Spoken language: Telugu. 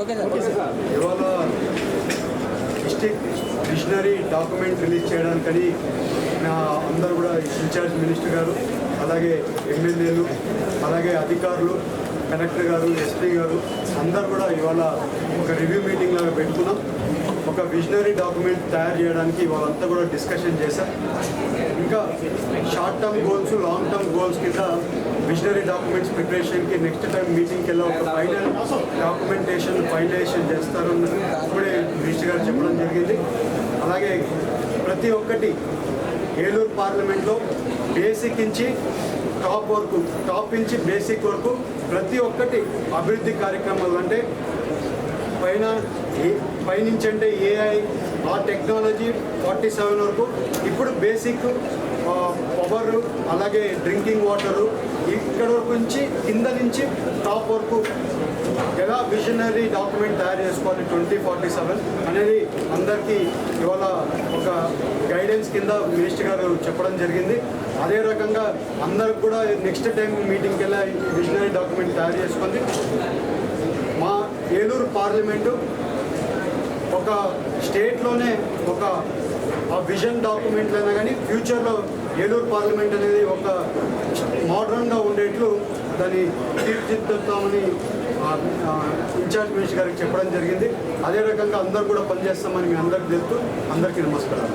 ఇవాళ డిస్టిక్ డిక్షనరీ డాక్యుమెంట్ రిలీజ్ చేయడానికని నా అందరూ కూడా ఇన్ఛార్జ్ మినిస్టర్ గారు అలాగే ఎమ్మెల్యేలు అలాగే అధికారులు కలెక్టర్ గారు ఎస్పీ గారు అందరు కూడా ఇవాళ ఒక రివ్యూ మీటింగ్ లాగా పెట్టుకున్నాం. ఒక విజనరీ డాక్యుమెంట్ తయారు చేయడానికి వాళ్ళంతా కూడా డిస్కషన్ చేశాం. ఇంకా short term goals long term goals కింద విజనరీ డాక్యుమెంట్స్ ప్రిపరేషన్కి నెక్స్ట్ టైం మీటింగ్కి వెళ్ళి ఒక ఫైనల్ డాక్యుమెంటేషన్ ఫైనలైజేషన్ చేస్తారని ఇప్పుడే మినిస్టర్ గారు చెప్పడం జరిగింది. అలాగే ప్రతి ఒక్కటి ఏలూరు పార్లమెంట్లో బేసిక్ నుంచి టాప్ వరకు టాప్ నుంచి బేసిక్ వరకు ప్రతి ఒక్కటి అభివృద్ధి కార్యక్రమాలు అంటే పైన పైనుంచి అంటే ఏఐ ఆ టెక్నాలజీ ఫార్టీ సెవెన్ వరకు. ఇప్పుడు బేసిక్ పవర్ అలాగే డ్రింకింగ్ వాటరు ఇక్కడ వరకు నుంచి కింద నుంచి టాప్ వరకు ఎలా విజనరీ డాక్యుమెంట్ తయారు చేసుకోవాలి ట్వంటీ ఫార్టీ సెవెన్ అనేది అందరికీ ఇవాళ ఒక గైడెన్స్ కింద మినిస్టర్ గారు చెప్పడం జరిగింది. అదే రకంగా అందరికి కూడా నెక్స్ట్ టైం మీటింగ్కి వెళ్ళి విజనరీ డాక్యుమెంట్ తయారు చేసుకుంది మా ఏలూరు పార్లమెంటు ఒక స్టేట్లోనే ఒక ఆ విజన్ అయినా కానీ ఫ్యూచర్లో ఏలూరు పార్లమెంట్ అనేది ఒక మోడర్న్గా ఉండేట్లు దాన్ని తీర్చిదిద్దుతామని ఇన్ఛార్జ్ మినిస్టర్ గారికి చెప్పడం జరిగింది. అదే రకంగా అందరు కూడా పనిచేస్తామని మీ అందరికి తెలుపుతూ అందరికీ నమస్కారం